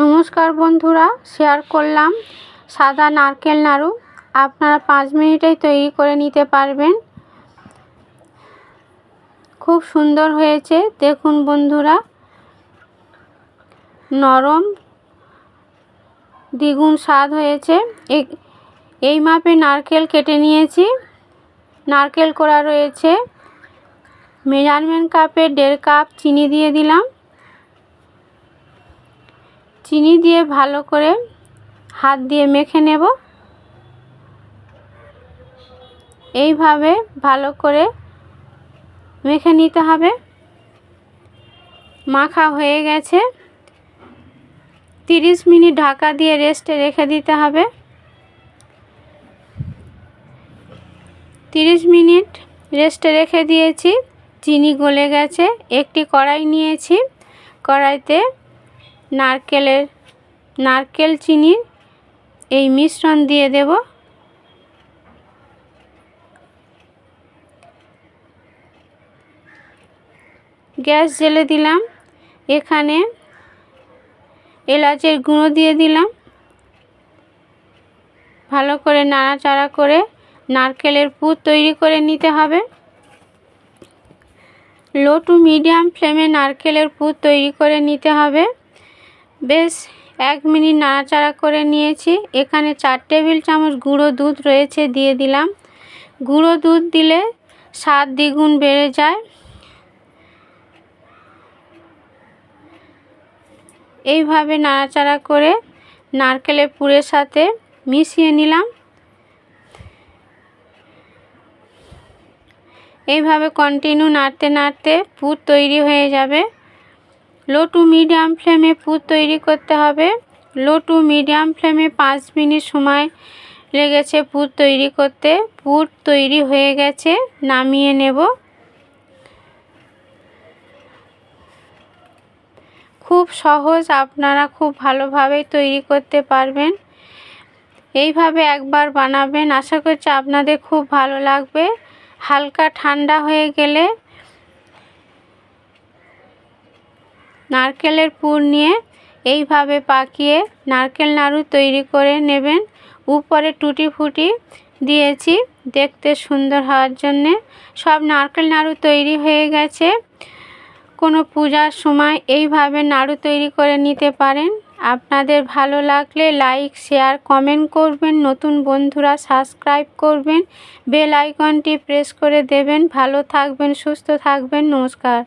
নমস্কার বন্ধুরা শেয়ার করলাম সাদা নারকেল নাড়ু। আপনারা পাঁচ মিনিটেই তৈরি করে নিতে পারবেন। খুব সুন্দর হয়েছে। দেখুন বন্ধুরা, নরম, দ্বিগুণ স্বাদ হয়েছে। এই মাপে নারকেল কেটে নিয়েছি। নারকেল করা রয়েছে। মেজারমেন্ট কাপে দেড় কাপ চিনি দিয়ে দিলাম। চিনি দিয়ে ভালো করে হাত দিয়ে মেখে নেব। এইভাবে ভালো করে মেখে নিতে হবে। মাখা হয়ে গেছে। তিরিশ মিনিট ঢাকা দিয়ে রেস্টে রেখে দিতে হবে। তিরিশ মিনিট রেস্টে রেখে দিয়েছি। চিনি গলে গেছে। একটি কড়াই নিয়েছি। কড়াইতে নারকেলের, নারকেল চিনির এই মিশ্রণ দিয়ে দেব। গ্যাস জেলে দিলাম। এখানে এলাচের গুঁড়ো দিয়ে দিলাম। ভালো করে নাড়াচাড়া করে নারকেলের পুর তৈরি করে নিতে হবে। লো টু মিডিয়াম ফ্লেমে নারকেলের পুর তৈরি করে নিতে হবে। বেশ, এক মিনিট নাড়াচাড়া করে নিয়েছি। এখানে চার টেবিল চামচ গুঁড়ো দুধ রয়েছে, দিয়ে দিলাম। গুঁড়ো দুধ দিলে স্বাদ দ্বিগুণ বেড়ে যায়। এইভাবে নাড়াচাড়া করে নারকেলের পুরের সাথে মিশিয়ে নিলাম। এইভাবে কন্টিনিউ নাড়তে নাড়তে পুর তৈরি হয়ে যাবে। লো টু মিডিয়াম ফ্লেমে পুর তৈরি করতে হবে। লো টু মিডিয়াম ফ্লেমে পাঁচ মিনিট সময় লেগেছে পুর তৈরি করতে। পুর তৈরি হয়ে গেছে, নামিয়ে নেব। খুব সহজ, আপনারা খুব ভালোভাবেই তৈরি করতে পারবেন। এইভাবে একবার বানাবেন, আশা করছি আপনাদের খুব ভালো লাগবে। হালকা ঠান্ডা হয়ে গেলে নারকেলের পুর নিয়ে এইভাবে পাকিয়ে নারকেল নাড়ু তৈরি করে নেবেন। উপরে টুটি ফুটি দিয়েছি, দেখতে সুন্দর হওয়ার জন্যে। সব নারকেল নাড়ু তৈরি হয়ে গেছে। কোনো পূজার সময় এইভাবে নাড়ু তৈরি করে নিতে পারেন। আপনাদের ভালো লাগলে লাইক, শেয়ার, কমেন্ট করবেন। নতুন বন্ধুরা সাবস্ক্রাইব করবেন। বেল আইকনটি প্রেস করে দেবেন। ভালো থাকবেন, সুস্থ থাকবেন। নমস্কার।